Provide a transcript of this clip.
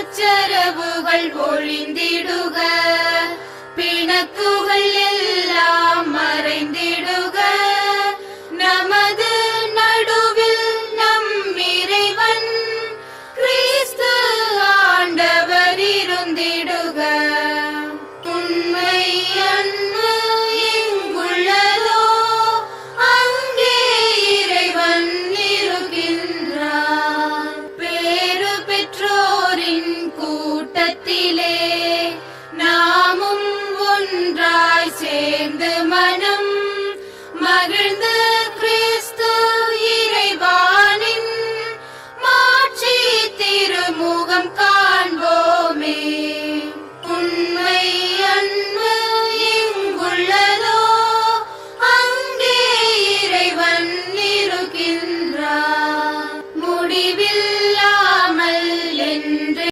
சச்சரவுகள் ஒழிந்திடுக 음악을